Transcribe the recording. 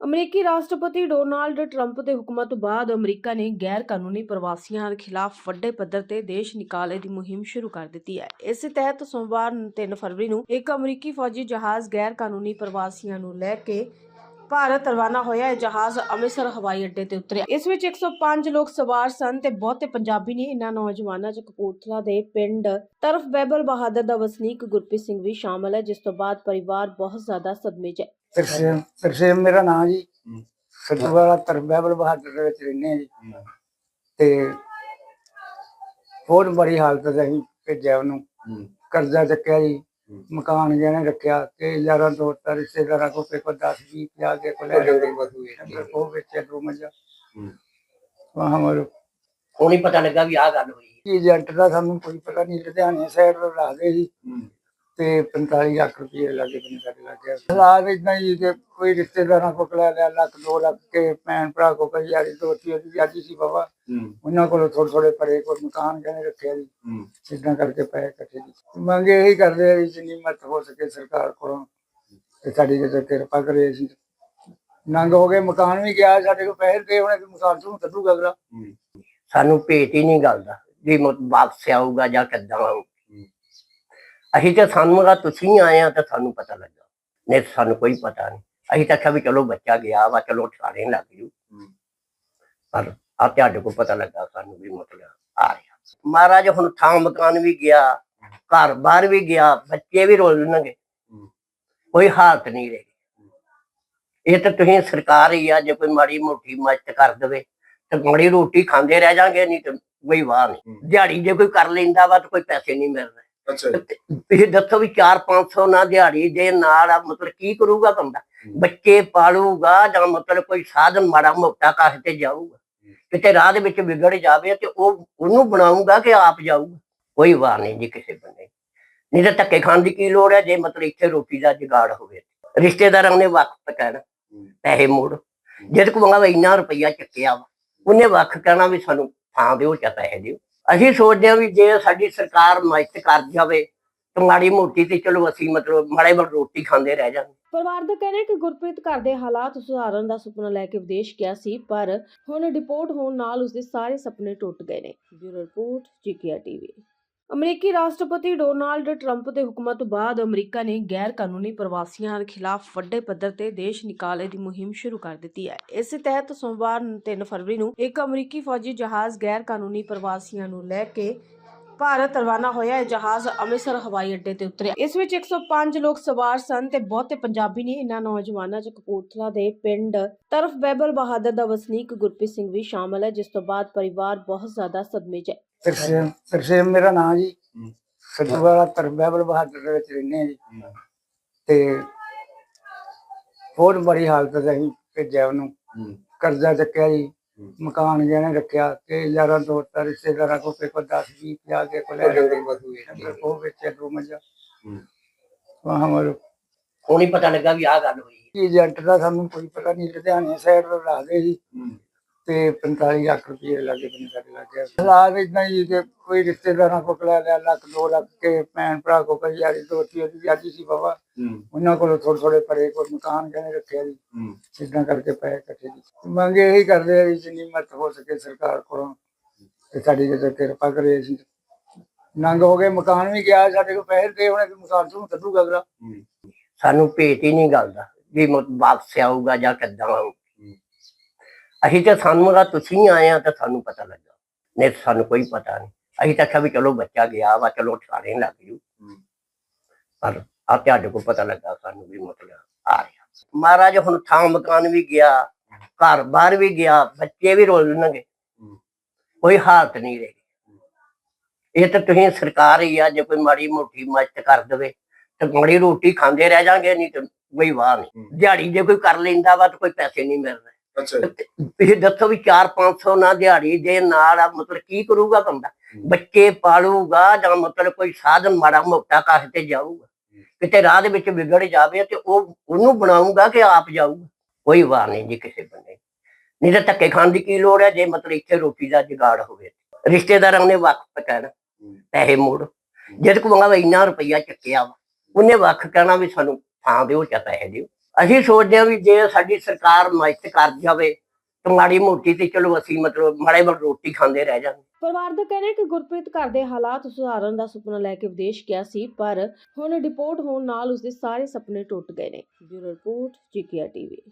ਅਮਰੀਕੀ ਰਾਸ਼ਟਰਪਤੀ Donald Trump ਦੇ ਹੁਕਮਾਂ ਤੋਂ ਬਾਅਦ ਅਮਰੀਕਾ ਨੇ ਗੈਰ ਕਾਨੂੰਨੀ ਪ੍ਰਵਾਸੀਆਂ ਖਿਲਾਫ ਵੱਡੇ ਪੱਧਰ ਤੇ ਦੇਸ਼ ਨਿਕਾਲੇ ਦੀ ਮੁਹਿੰਮ ਸ਼ੁਰੂ ਕਰ ਦਿੱਤੀ ਹੈ। ਇਸ ਤਹਿਤ ਸੋਮਵਾਰ 3 ਫਰਵਰੀ ਨੂੰ ਇੱਕ ਅਮਰੀਕੀ ਫੌਜੀ ਜਹਾਜ਼ ਗੈਰ ਕਾਨੂੰਨੀ ਪ੍ਰਵਾਸੀਆਂ ਨੂੰ ਲੈ ਕੇ ਭਾਰਤ ਰਵਾਨਾ ਹੋਇਆ। ਇਹ ਜਹਾਜ਼ ਅੰਮ੍ਰਿਤਸਰ, ਹਵਾਈ ਅੱਡੇ ਤੇ ਉਤਰਿਆ। ਇਸ ਵਿੱਚ 105 ਲੋਕ ਸਵਾਰ ਸਨ ਤੇ ਬਹੁਤੇ ਪੰਜਾਬੀ ਨੇ। ਇਹਨਾਂ ਨੌਜਵਾਨਾਂ 'ਚ ਕਪੂਰਥਲਾ ਦੇ ਪਿੰਡ ਤਰਫ ਬੈਬਲ ਬਹਾਦਰ ਦਾ ਵਸਨੀਕ ਗੁਰਪ੍ਰੀਤ ਸਿੰਘ ਵੀ ਸ਼ਾਮਲ ਹੈ, ਜਿਸ ਤੋਂ ਬਾਅਦ ਪਰਿਵਾਰ ਬਹੁਤ ਜ਼ਿਆਦਾ ਸਦਮੇ 'ਚ ਹੈ। ਤਰਸੇਮ ਤਰਸੇਮ ਮੇਰਾ ਨਾਮ ਜੀ। ਸਤਵਾਲਾ ਤਰਬੈਬਲ ਬਹਾਦਰ ਦੇ ਵਿੱਚ ਰਹਿੰਦੇ ਹਾਂ ਜੀ। ਤੇ ਬਹੁਤ ਬੜੀ ਹਾਲਤ ਤੇ ਅਸੀਂ ਭੇਜਿਆ ਉਹਨੂੰ। ਕਰਜ਼ਾ ਚੱਕਿਆ ਜੀ। ਮਕਾਨ ਜਿਹਨੇ ਰੱਖਿਆ। ਤੇ ਯਾਰਾਂ ਦੋਸਤਾਂ ਰਿਸ਼ਤੇਦਾਰਾਂ ਕੋਲ ਕੋਈ 10 20 50 ਦੇ ਕੋਲ ਲੈ ਗਏ। ਡੰਗਰ ਉਹ ਵੇਚਿਆ ਦੋ ਮੱਝਾਂ। ਵਾਹ ਹਮਾਰੇ ਹੁਣ ਹੀ ਪਤਾ ਲੱਗਾ ਵੀ ਆਹ ਗੱਲ ਹੋਈ ਹੈ। ਏਜੰਟ ਦਾ ਸਾਨੂੰ ਕੋਈ ਪਤਾ ਨਹੀਂ ਲੁਧਿਆਣੇ ਸਾਈਡ ਤੋਂ ਰੱਖਦੇ ਸੀ ਤੇ 45 ਲੱਖ ਰੁਪਏ ਲੱਗੇ ਬੰਦੇ ਸਾਡੇ ਲੱਗੇ ਹਾਲਾਤ ਇਦਾਂ ਹੀ ਕਿ ਕੋਈ ਰਿਸ਼ਤੇਦਾਰਾਂ ਕੋਲ ਲੈ ਲਿਆ ਲੱਖ ਦੋ ਲੱਖ ਕੇ ਭੈਣ ਭਰਾ ਕੋ ਕਈ ਯਾਰੀ ਦੋਸਤੀ ਉਹਦੀ ਵਿਆਜੀ ਸੀ ਬਾਬਾ। ਉਹਨਾਂ ਕੋਲ ਥੋੜੇ ਥੋੜੇ ਪਰੇ ਕੋਈ ਮਕਾਨ ਕਹਿੰਦੇ ਰੱਖਿਆ ਜੀ। ਇਦਾਂ ਕਰਕੇ ਪੈਸੇ ਇਕੱਠੇ ਜੀ ਮੰਗ ਇਹੀ ਕਰਦੇ ਆ ਵੀ ਜਿੰਨੀ ਮਤ ਹੋ ਸਕੇ ਸਰਕਾਰ ਕੋਲੋਂ ਤੇ ਸਾਡੀ ਜੇ ਕਿਰਪਾ ਕਰੇ ਅਸੀਂ। ਨੰਗ ਹੋ ਗਏ ਮਕਾਨ ਵੀ ਗਿਆ ਸਾਡੇ ਕੋਲ ਪੈਸੇ ਦੇ ਹੋਣੇ ਤੇ ਮਕਾਨ ਤੋਂ ਕੱਢੂਗਾ ਅਗਲਾ? ਸਾਨੂੰ ਭੇਤ ਹੀ ਨਹੀਂ ਗੱਲ ਦਾ ਵੀ ਵਾਪਸ ਆਊਗਾ ਜਾਂ ਕਿੱਦਾਂ ਆਊ ਅਸੀਂ ਤੇ ਸਾਨੂੰ ਦਾ ਤੁਸੀਂ ਆਏ ਆ ਤਾਂ ਸਾਨੂੰ ਪਤਾ ਲੱਗਾ। ਨਹੀਂ ਤਾਂ ਸਾਨੂੰ ਕੋਈ ਪਤਾ ਨਹੀਂ। ਅਸੀਂ ਤਾਂ ਆਖਿਆ ਵੀ ਚਲੋ ਬੱਚਾ ਗਿਆ ਵਾ ਚਲੋ ਠਾਣੇ ਲੱਗ ਜੂ। ਪਰ ਆ ਤੁਹਾਡੇ ਕੋਲ ਪਤਾ ਲੱਗਾ ਸਾਨੂੰ ਵੀ ਮਤਲਬ ਆ ਰਿਹਾ। ਮਹਾਰਾਜ ਹੁਣ ਥਾਂ ਮਕਾਨ ਵੀ ਗਿਆ ਘਰ ਬਾਹਰ ਵੀ ਗਿਆ ਬੱਚੇ ਵੀ ਰੋਲਣਗੇ ਕੋਈ ਹਾਲਤ ਨਹੀਂ ਰਹੀ। ਇਹ ਤਾਂ ਤੁਸੀਂ ਸਰਕਾਰ ਹੀ ਆ ਜੇ ਕੋਈ ਮਾੜੀ ਮੋਟੀ ਮਦਦ ਕਰ ਦੇਵੇ ਤੇ ਮਾੜੀ ਰੋਟੀ ਖਾਂਦੇ ਰਹਿ ਜਾਾਂਗੇ ਨਹੀਂ ਤੇ ਕੋਈ ਵਾਹ ਨਹੀਂ। ਦਿਹਾੜੀ ਜੇ ਕੋਈ ਕਰ ਲੈਂਦਾ ਵਾ ਤਾਂ ਕੋਈ ਪੈਸੇ ਨਹੀਂ ਮਿਲ ਰਹੇ ਅੱਛਾ ਜੀ। ਤੇ ਦੱਸੋ ਵੀ 4-500 ਨਾ ਦਿਹਾੜੀ ਦੇ ਨਾਲ ਆ ਮਤਲਬ ਕੀ ਕਰੂਗਾ ਬੰਦਾ? ਬੱਚੇ ਪਾਲੂਗਾ ਜਾਂ ਮਤਲਬ ਕੋਈ ਸਾਧਨ ਮਾੜਾ ਮੋਟਾ ਕਾਹ ਤੇ ਜਾਊਗਾ? ਕਿਤੇ ਰਾਹ ਦੇ ਵਿੱਚ ਵਿਗੜ ਜਾਵੇ ਤੇ ਉਹ ਉਹਨੂੰ ਬਣਾਊਗਾ ਕਿ ਆਪ ਜਾਊਗਾ? ਕੋਈ ਵਾਰ ਨਹੀਂ ਜੀ ਕਿਸੇ ਬੰਦੇ ਨਹੀਂ ਤਾਂ ਧੱਕੇ ਖਾਣ ਦੀ ਕੀ ਲੋੜ ਹੈ? ਜੇ ਮਤਲਬ ਇੱਥੇ ਰੋਟੀ ਦਾ ਜੁਗਾੜ ਹੋਵੇ। ਰਿਸ਼ਤੇਦਾਰਾਂ ਨੇ ਵਕਤ ਕਹਿਣਾ ਪੈਸੇ ਮੋੜ। ਜਿਹਦੇ ਕੋਲ ਮੰਗਾ ਇੰਨਾ ਰੁਪਈਆ ਚੱਕਿਆ ਵਾ ਉਹਨੇ ਵੱਖ ਕਹਿਣਾ ਵੀ ਸਾਨੂੰ ਥਾਂ ਦਿਓ ਜਾਂ ਪੈਸੇ ਦਿਓ। ਅਸੀਂ ਸੋਚਦੇ ਹਾਂ ਵੀ ਜੇ ਸਾਡੀ ਸਰਕਾਰ ਮਦਦ ਕਰ ਜਾਵੇ ਤਾਂ ਮਾੜੀ ਮੋਟੀ ਤੇ ਚਲੋ ਅਸੀਂ ਮਤਲਬ ਮਾੜੇ ਮੋਟ ਰੋਟੀ ਖਾਂਦੇ ਰਹਿ ਜਾਂਗੇ ਪਰਿਵਾਰ ਦਾ ਕਹਿਣਾ ਹੈ ਕਿ ਗੁਰਪ੍ਰੀਤ ਘਰ ਦੇ ਹਾਲਾਤ ਸੁਧਾਰਨ ਦਾ ਸੁਪਨਾ ਲੈ ਕੇ ਵਿਦੇਸ਼ ਗਿਆ ਸੀ, ਪਰ ਹੁਣ ਡਿਪੋਰਟ ਹੋਣ ਨਾਲ ਉਸਦੇ ਸਾਰੇ ਸੁਪਨੇ ਟੁੱਟ ਗਏ ਨੇ। Bureau report, GKR TV. ਅਮਰੀਕੀ ਰਾਸ਼ਟਰਪਤੀ ਡੋਨਾਲਡ ਟਰੰਪ ਦੇ ਹੁਕਮਾਂ ਤੋਂ ਬਾਅਦ ਅਮਰੀਕਾ ਨੇ ਗੈਰ ਕਾਨੂੰਨੀ ਪ੍ਰਵਾਸੀਆਂ ਖਿਲਾਫ ਵੱਡੇ ਪੱਧਰ ਤੇ ਦੇਸ਼ ਨਿਕਾਲੇ ਦੀ ਮੁਹਿੰਮ ਸ਼ੁਰੂ ਕਰ ਦਿੱਤੀ ਹੈ। ਇਸ ਤਹਿਤ ਸੋਮਵਾਰ 3 ਫਰਵਰੀ ਨੂੰ ਇੱਕ ਅਮਰੀਕੀ ਫੌਜੀ ਜਹਾਜ਼ ਗੈਰ ਕਾਨੂੰਨੀ ਪ੍ਰਵਾਸੀਆਂ ਨੂੰ ਲੈ ਕੇ ਭਾਰਤ ਰਵਾਨਾ ਹੋਇਆ ਇਹ ਜਹਾਜ਼ ਅੰਮ੍ਰਿਤਸਰ ਹਵਾਈ ਅੱਡੇ ਤੇ ਉਤਰਿਆ। ਇਸ ਵਿੱਚ 105 ਲੋਕ ਸਵਾਰ ਸਨ ਤੇ ਬਹੁਤੇ ਪੰਜਾਬੀ ਨੇ ਇਹਨਾਂ ਨੌਜਵਾਨਾਂ 'ਚ ਕਪੂਰਥਲਾ ਦੇ ਪਿੰਡ ਤਰਫ ਬੈਬਲ ਬਹਾਦਰ ਦਾ ਵਸਨੀਕ ਗੁਰਪ੍ਰੀਤ ਸਿੰਘ ਵੀ ਸ਼ਾਮਲ ਹੈ ਜਿਸ ਤੋਂ ਬਾਅਦ ਪਰਿਵਾਰ ਬਹੁਤ ਜ਼ਿਆਦਾ ਸਦਮੇ 'ਚ ਹੈ। ਤਰਸੇਮ ਤਰਸੇਮ ਮੇਰਾ ਨਾਮ ਜੀ। ਸਤਵਾਲਾ ਤਰਬੈਬਲ ਬਹਾਦਰ ਦੇ ਵਿੱਚ ਰਹਿੰਦੇ ਹਾਂ ਜੀ। ਤੇ ਬਹੁਤ ਬੜੀ ਹਾਲਤ ਅਸੀਂ ਭੇਜਿਆ ਉਹਨੂੰ। ਕਰਜ਼ਾ ਚੱਕਿਆ ਜੀ। ਮਕਾਨ ਜਿਹਨੇ ਰੱਖਿਆ ਤੇ ਯਾਰਾਂ ਦੋਸਤਾਂ ਰਿਸ਼ਤੇਦਾਰਾਂ ਕੋਲ ਕੋਈ 10 20 50 ਦੇ ਕੋਲ ਲੈ ਉਹ ਵੇਚਿਆ ਦੋ ਮੱਝਾਂ ਵਾਹ ਹਮਾਰੇ ਹੀ। ਪਤਾ ਲੱਗਾ ਵੀ ਆਹ ਗੱਲ ਹੋਈ। ਹੈ। ਏਜੰਟ ਦਾ ਸਾਨੂੰ ਕੋਈ ਪਤਾ ਨਹੀਂ ਲੁਧਿਆਣੇ ਸਾਈਡ ਤੋਂ ਰੱਖਦੇ ਸੀ। ਤੇ 45 ਲੱਖ ਰੁਪਏ ਲੱਗੇ ਬੰਦੇ ਸਾਡੇ ਲੱਗੇ ਹਾਲਾਤ ਇਦਾਂ ਹੀ ਕਿ ਕੋਈ ਰਿਸ਼ਤੇਦਾਰਾਂ ਕੋਲ ਲੈ ਲਿਆ ਲੱਖ ਦੋ ਲੱਖ ਕੇ ਭੈਣ ਭਰਾ ਕੋ ਕਈ ਯਾਰੀ ਦੋਸਤੀ ਉਹਦੀ ਵਿਆਜੀ ਸੀ ਬਾਬਾ। ਉਹਨਾਂ ਕੋਲ ਥੋੜੇ ਥੋੜੇ ਪਰੇ ਕੋਈ ਮਕਾਨ ਕਹਿੰਦੇ ਰੱਖਿਆ ਜੀ ਇਦਾਂ ਕਰਕੇ ਪੈਸੇ ਇਕੱਠੇ ਜੀ ਮੰਗ ਇਹੀ ਕਰਦੇ ਆ ਵੀ ਜਿੰਨੀ ਮਤ ਹੋ ਸਕੇ ਸਰਕਾਰ ਕੋਲੋਂ ਤੇ ਸਾਡੀ ਜੇ ਕਿਰਪਾ ਕਰੇ ਅਸੀਂ। ਨੰਗ ਹੋ ਗਏ ਮਕਾਨ ਵੀ ਗਿਆ ਸਾਡੇ ਕੋਲ ਪੈਸੇ ਦੇ ਹੋਣੇ ਤੇ ਮਕਾਨ ਤੋਂ ਕੱਢੂਗਾ ਅਗਲਾ। ਸਾਨੂੰ ਭੇਤ ਹੀ ਨਹੀਂ ਗੱਲ ਦਾ ਵੀ ਵਾਪਸ ਆਊਗਾ ਜਾਂ ਕਿੱਦਾਂ ਆਊ ਅਸੀਂ ਤੇ ਸਾਨੂੰ ਦਾ ਤੁਸੀਂ ਆਏ ਆ ਤਾਂ ਸਾਨੂੰ ਪਤਾ ਲੱਗਾ। ਨਹੀਂ ਸਾਨੂੰ ਕੋਈ ਪਤਾ ਨਹੀਂ। ਅਸੀਂ ਤਾਂ ਆਖਿਆ ਵੀ ਚਲੋ ਬੱਚਾ ਗਿਆ ਵਾ ਚਲੋ ਠਾਣੇ ਲੱਗ ਜੂ। ਪਰ ਆ ਤੁਹਾਡੇ ਕੋਲ ਪਤਾ ਲੱਗਾ ਸਾਨੂੰ ਵੀ ਮਤਲਬ ਆ ਰਿਹਾ। ਮਹਾਰਾਜ ਹੁਣ ਥਾਂ ਮਕਾਨ ਵੀ ਗਿਆ ਘਰ ਬਾਹਰ ਵੀ ਗਿਆ ਬੱਚੇ ਵੀ ਰੋਲਣਗੇ ਕੋਈ ਹਾਲਤ ਨਹੀਂ ਰਹੀ। ਇਹ ਤਾਂ ਤੁਸੀਂ ਸਰਕਾਰ ਹੀ ਆ ਜੇ ਕੋਈ ਮਾੜੀ ਮੋਟੀ ਮਦਦ ਕਰ ਦੇਵੇ ਤੇ ਮਾੜੀ ਰੋਟੀ ਖਾਂਦੇ ਰਹਿ ਜਾਾਂਗੇ ਨਹੀਂ ਤੇ ਕੋਈ ਵਾਹ ਨਹੀਂ। ਦਿਹਾੜੀ ਜੇ ਕੋਈ ਕਰ ਲੈਂਦਾ ਵਾ ਤਾਂ ਕੋਈ ਪੈਸੇ ਨਹੀਂ ਮਿਲ ਰਹੇ ਅੱਛਾ ਤੁਸੀਂ ਦੱਸੋ ਵੀ 4-500 ਨਾ ਦਿਹਾੜੀ ਦੇ ਨਾਲ ਆ ਮਤਲਬ ਕੀ ਕਰੂਗਾ ਬੰਦਾ? ਬੱਚੇ ਪਾਲੂਗਾ ਜਾਂ ਮਤਲਬ ਕੋਈ ਸਾਧਨ ਮਾੜਾ ਮੋਟਾ ਕਾਹ ਤੇ ਜਾਊਗਾ? ਕਿਤੇ ਰਾਹ ਦੇ ਵਿੱਚ ਵਿਗੜ ਜਾਵੇ ਤੇ ਉਹ ਉਹਨੂੰ ਬਣਾਊਗਾ ਕਿ ਆਪ ਜਾਊਗਾ? ਕੋਈ ਵਾਰ ਨਹੀਂ ਜੀ ਕਿਸੇ ਬੰਦੇ ਨਹੀਂ ਤਾਂ ਧੱਕੇ ਖਾਣ ਦੀ ਕੀ ਲੋੜ ਹੈ? ਜੇ ਮਤਲਬ ਇੱਥੇ ਰੋਟੀ ਦਾ ਜੁਗਾੜ ਹੋਵੇ ਰਿਸ਼ਤੇਦਾਰਾਂ ਨੇ ਵਕਤ ਕਹਿਣਾ ਪੈਸੇ ਮੋੜ। ਜਿਹਦੇ ਕੋਲ ਮੰਗਾ ਇੰਨਾ ਰੁਪਈਆ ਚੱਕਿਆ ਉਹਨੇ ਵੱਖ ਕਹਿਣਾ ਵੀ ਸਾਨੂੰ ਥਾਂ ਦਿਓ ਜਾਂ ਪੈਸੇ ਦਿਓ। ਅਸੀਂ ਸੋਚਦੇ ਹਾਂ ਵੀ ਜੇ ਸਾਡੀ ਸਰਕਾਰ ਮਦਦ ਕਰ ਜਾਵੇ ਤਾਂ ਮਾੜੀ ਮੋਟੀ ਤੇ ਚਲੋ ਅਸੀਂ ਮਤਲਬ ਮਾੜੇ ਮੋਟੇ ਰੋਟੀ ਖਾਂਦੇ ਰਹਿ ਜਾਂਦੇ। ਪਰਿਵਾਰ ਦਾ ਕਹਿਣਾ ਹੈ ਕਿ ਗੁਰਪ੍ਰੀਤ ਘਰ ਦੇ ਹਾਲਾਤ ਸੁਧਾਰਨ ਦਾ ਸੁਪਨਾ ਲੈ ਕੇ ਵਿਦੇਸ਼ ਗਿਆ ਸੀ, ਪਰ ਹੁਣ ਡਿਪੋਰਟ ਹੋਣ ਨਾਲ ਉਸਦੇ ਸਾਰੇ ਸੁਪਨੇ ਟੁੱਟ ਗਏ ਨੇ। Bureau report, GKR TV.